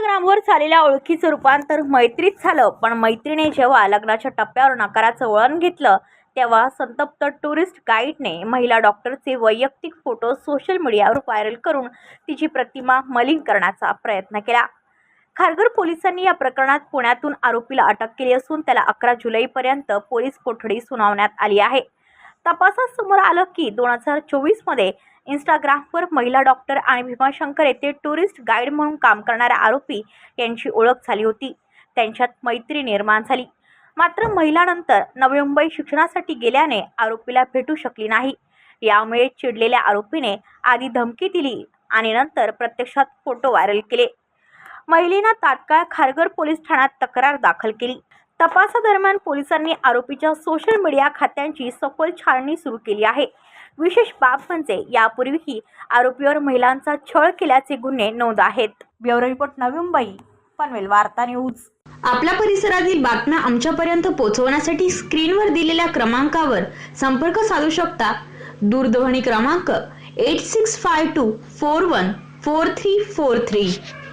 इंस्टाग्रामवर झालेल्या ओळखीचं रूपांतर मैत्रीत झालं. पण मैत्रीने जेव्हा लग्नाच्या टप्प्यावर नकाराचं वळण घेतलं तेव्हा संतप्त टुरिस्ट गाईडने महिला डॉक्टरचे वैयक्तिक फोटो सोशल मीडियावर व्हायरल करून तिची प्रतिमा मलिन करण्याचा प्रयत्न केला. खारघर पोलिसांनी या प्रकरणात पुण्यातून आरोपीला अटक केली असून त्याला अकरा जुलैपर्यंत पोलीस कोठडी सुनावण्यात आली आहे. तपासात समोर आलं की दोन हजार चोवीसमध्ये इंस्टाग्रामवर महिला डॉक्टर आणि भीमाशंकर येथे टुरिस्ट गाईड म्हणून काम करणाऱ्या आरोपी यांची ओळख झाली होती. त्यांच्यात मैत्री निर्माण झाली. मात्र महिलानंतर नवी मुंबई शिक्षणासाठी गेल्याने आरोपीला भेटू शकली नाही. यामुळे चिडलेल्या आरोपीने आधी धमकी दिली आणि नंतर प्रत्यक्षात फोटो व्हायरल केले. महिलेनं तात्काळ खारघर पोलीस ठाण्यात तक्रार दाखल केली. तपासादरम्यान पोलिसांनी आरोपीच्या सोशल मीडिया खात्यांची सखोल छाननी सुरू केली आहे. विशेष बाब म्हणजे यापूर्वीही आरोपीवर महिलांचा छळ केल्याचे गुन्हे नोंद आहेत. ब्युरो रिपोर्ट नवी मुंबई पनवेल वार्ता न्यूज. आपल्या परिसरातील बातम्या आमच्यापर्यंत पोहोचवण्यासाठी स्क्रीनवर दिलेल्या क्रमांकावर संपर्क साधू शकता. दूरध्वनी क्रमांक eight six five two four one four three four three